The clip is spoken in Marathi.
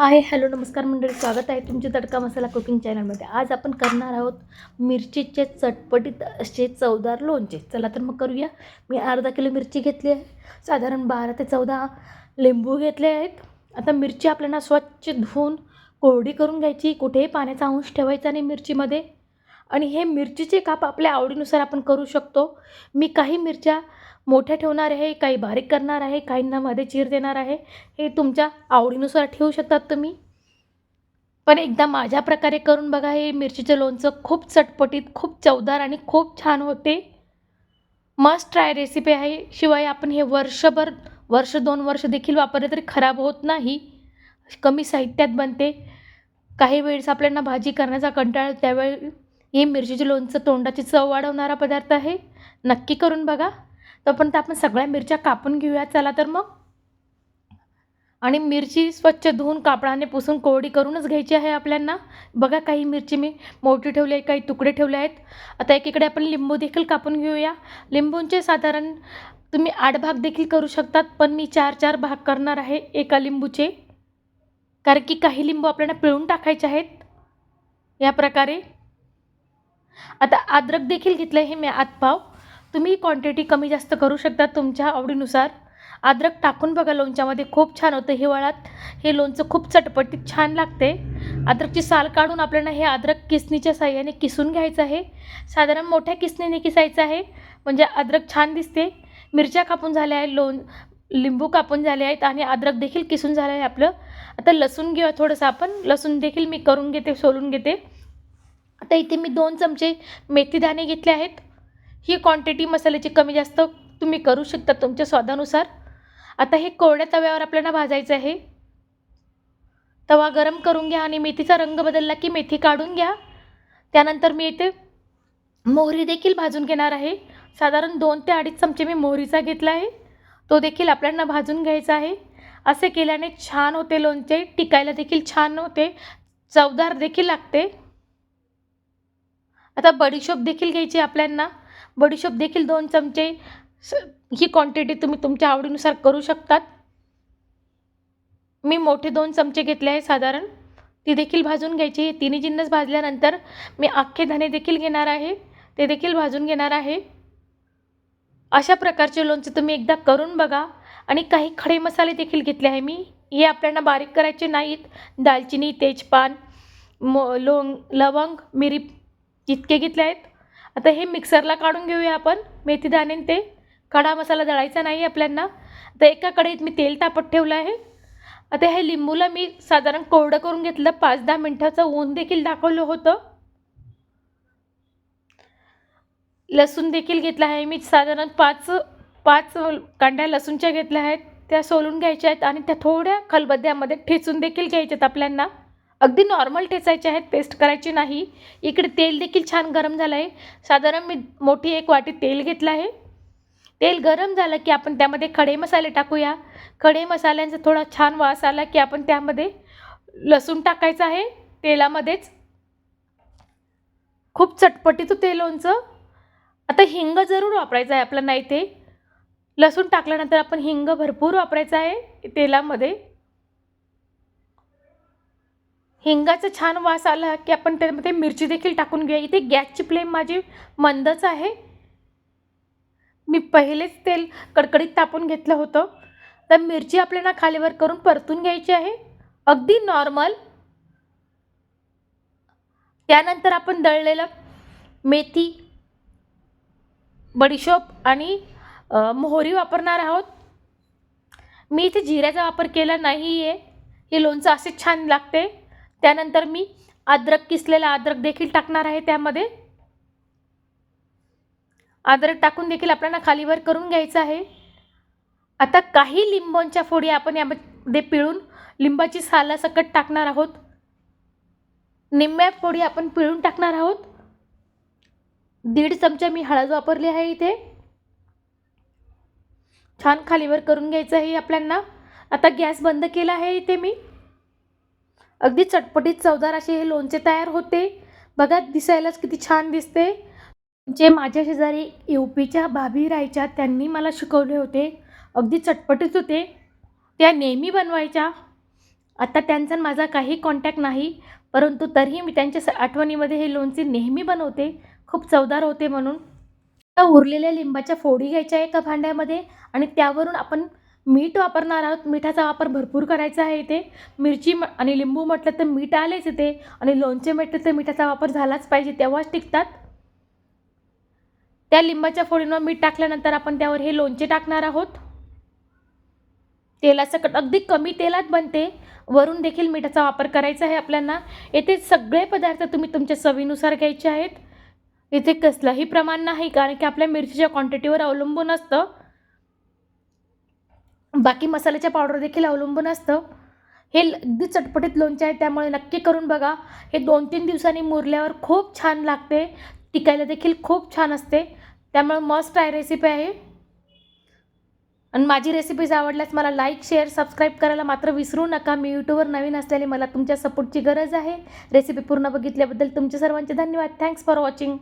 हाय हॅलो नमस्कार मंडळी स्वागत आहे तुमचे तडका मसाला कुकिंग चॅनलमध्ये. आज आपण करणार आहोत मिरचीचे चटपटीत असे चवदार लोणचे. चला तर मग करूया. मी अर्धा किलो मिरची घेतली आहे. साधारण बारा ते चौदा लिंबू घेतले आहेत. आता मिरची आपल्याला स्वच्छ धुवून कोरडी करून घ्यायची. कुठेही पाण्याचा अंश ठेवायचा नाही मिरचीमध्ये. आणि हे मिरचीचे काप आपल्या आवडीनुसार आपण करू शकतो. मी काही मिरच्या मोठ्या ठेवणार आहे काही बारीक करणार आहे काहींना मध्ये चीर देणार आहे. हे तुमच्या आवडीनुसार ठेवू शकतात तुम्ही. पण एकदा माझ्या प्रकारे करून बघा हे मिरचीचं लोणचं खूप चटपटीत खूप चवदार आणि खूप छान होते. मस्ट ट्राय रेसिपी आहे. शिवाय आपण हे वर्षभर वर्ष दोन वर्ष देखील वापरले तरी खराब होत नाही. कमी साहित्यात बनते. काही वेळेस आपल्याला भाजी करण्याचा कंटाळा त्यावेळी हे मिरचीचे लोणचं तोंडाची चव वाढवणारा पदार्थ आहे. नक्की करून बघा. तोपर्यंत आपण सगळ्या मिरच्या कापून घेऊया. चला तर मग. आणि मिरची स्वच्छ धुवून कापडाने पुसून कोरडी करूनच घ्यायची आहे आपल्यांना. बघा काही मिरची मी मोठी ठेवली आहे काही तुकडे ठेवले आहेत. आता एकीकडे आपण लिंबू देखील कापून घेऊया. लिंबूंचे साधारण तुम्ही आठ भाग देखील करू शकतात पण मी चार चार भाग करणार आहे एका लिंबूचे. कारण की काही लिंबू आपल्याला पिळून टाकायचे आहेत. या प्रकारे आता अद्रक देखील घेतलं आहे मी आतपाव तुम्ही क्वांटिटी कमी जास्त करू शकता तुमच्या आवडीनुसार. अद्रक टाकून बघा लोणच्यामध्ये खूप छान होतं हिवाळ्यात. हे लोणचं खूप चटपटीत छान लागते. अद्रकची साल काढून आपल्याला हे अद्रक किसणीच्या साह्याने किसून घ्यायचं आहे. साधारण मोठ्या किसणीने किसायचं आहे. म्हणजे अद्रक छान दिसते. मिरच्या कापून झाल्या आहे लोण लिंबू कापून झाले आहेत आणि अद्रक देखील किसून झालं आहे आपलं. आता लसूण घेऊया थोडंसं आपण. लसूण देखील मी करून घेते सोलून घेते. आता इथे मी दोन चमचे मेथीदाणे घेतले आहेत. ही क्वांटिटी मसाल्याची कमी जास्त तुम्ही करू शकता तुमच्या स्वादानुसार. आता हे कोरड्या तव्यावर आपल्याला भाजायचं आहे. तवा गरम करून घ्या आणि मेथीचा रंग बदलला की मेथी काढून घ्या. त्यानंतर मी इथे मोहरी देखील भाजून घेणार आहे. साधारण दोन ते अडीच चमचे मी मोहरीचा घेतला आहे. तो देखील आपल्याला भाजून घ्यायचा आहे. असे केल्याने छान होते लोणचे टिकायला देखील छान होते. चवदार देखील लागते. आता बडीशोप देखील घ्यायची आपल्यांना. बडीशोप देखील दोन चमचे स ही क्वांटिटी तुम्ही तुमच्या आवडीनुसार करू शकतात. मी मोठे दोन चमचे घेतले आहे साधारण. ती देखील भाजून घ्यायची तिन्ही जिन्नस भाजल्यानंतर मी अख्खे धणे देखील घेणार आहे. ते देखील भाजून घेणार आहे. अशा प्रकारचे लोणचे तुम्ही एकदा करून बघा. आणि काही खडे मसाले देखील घेतले आहे मी. हे आपल्याला बारीक करायचे नाहीत. दालचिनी तेजपान मो लोंग लवंग मिरी जितके घेतले आहेत. आता हे मिक्सरला काढून घेऊया आपण. मेथीदाणे ते. कडा मसाला दळायचा नाही आपल्यांना. आता एका कढईत मी तेल तापत ठेवलं आहे. आता हे लिंबूला मी साधारण कोरडं करून घेतलं. पाच दहा मिनटाचं ऊन देखील दाखवलं होतं. लसूण देखील घेतला आहे मी. साधारण पाच पाच कांड्या लसूणच्या घेतल्या आहेत. त्या सोलून घ्यायच्या आहेत आणि त्या थोड्या खलबद्द्यामध्ये ठेचून देखील घ्यायच्या आहेत आपल्यांना. अगदी नॉर्मल ठेचायचे आहेत पेस्ट करायची नाही. इकडे तेल देखील छान गरम झालं आहे साधारण मी मोठी एक वाटी तेल घेतलं आहे. तेल गरम झालं की आपण त्यामध्ये खडे मसाले टाकूया. खडे मसाल्यांचा थोडा छान वास आला की आपण त्यामध्ये लसूण टाकायचं आहे. तेलामध्येच खूप चटपटीचं तेल लोणचं आता हिंग जरूर वापरायचं आहे आपल्याला ते. लसूण टाकल्यानंतर आपण हिंग भरपूर वापरायचं आहे तेलामध्ये. हिंगाचा छान वास आला की आपण त्यामध्ये मिरची देखील टाकून घेऊया. इथे गॅसची फ्लेम माझी मंदच आहे. मी पहिलेच तेल कडकडीत तापून घेतलं होतं. तर मिरची आपल्याला खालीवर करून परतून घ्यायची आहे. अगदी नॉर्मल त्यानंतर आपण दळलेलं मेथी बडीशोप आणि मोहरी वापरणार आहोत. मी इथे जिऱ्याचा वापर केला नाही आहे हे लोणचं असे छान लागते. त्यानंतर मी अद्रक किसलेला अद्रक देखील टाकणार आहे त्यामध्ये. अद्रक टाकून देखील आपल्याला खालीवर करून घ्यायचं आहे. आता काही लिंबांच्या फोडी आपण यामध्ये पिळून लिंबाची सालासकट टाकणार आहोत. निम्म्या फोडी आपण पिळून टाकणार आहोत. दीड चमचा मी हळद वापरली आहे इथे. छान खालीवर करून घ्यायचं आहे आपल्यांना. आता गॅस बंद केला आहे इथे मी. अगदी चटपटीत चवदार असे हे लोणचे तयार होते. बघा दिसायलाच किती छान दिसते. जे माझ्या शेजारी यू पीच्या भाभी राहायच्या त्यांनी मला शिकवले होते. अगदी चटपटीत होते. त्या नेहमी बनवायच्या. आता त्यांचा माझा काही कॉन्टॅक्ट नाही. परंतु तरीही मी त्यांच्या स- आठवणीमध्ये हे लोणचे नेहमी बनवते. खूप चवदार होते म्हणून. उरलेल्या लिंबाच्या फोडी घ्यायच्या आहे एका भांड्यामध्ये आणि त्यावरून आपण मीठ वापरणार आहोत. मिठाचा वापर भरपूर करायचा आहे इथे. मिरची म- आणि लिंबू म्हटलं तर मीठ आलेच इथे. आणि लोणचे म्हटलं तर मिठाचा वापर झालाच पाहिजे. तेव्हाच टिकतात. त्या लिंबाच्या फोडींवर मीठ टाकल्यानंतर आपण त्यावर हे लोणचे टाकणार आहोत. तेलासकट अगदी कमी तेलात बनते. वरून देखील मिठाचा वापर करायचा आहे आपल्याला. येथे सगळे पदार्थ तुम्ही तुमच्या चवीनुसार घ्यायचे आहेत. इथे कसलंही प्रमाण नाही कारण की आपल्या मिरचीच्या क्वांटिटीवर अवलंबून असतं. बाकी मसाल्याच्या पावडर देखील अवलंबून असतं. हे अगदी चटपटीत लोणचे आहे त्यामुळे नक्की करून बघा. हे दोन तीन दिवसांनी मुरल्यावर खूप छान लागते. टिकायला देखील खूप छान असते. त्यामुळे मस्ट आहे रेसिपी आहे. आणि माझी रेसिपीज आवडल्यास मला लाईक शेअर सबस्क्राईब करायला मात्र विसरू नका. मी यूट्यूबवर नवीन असल्याने मला तुमच्या सपोर्टची गरज आहे. रेसिपी पूर्ण बघितल्याबद्दल तुमचे सर्वांचे धन्यवाद. Thanks for watching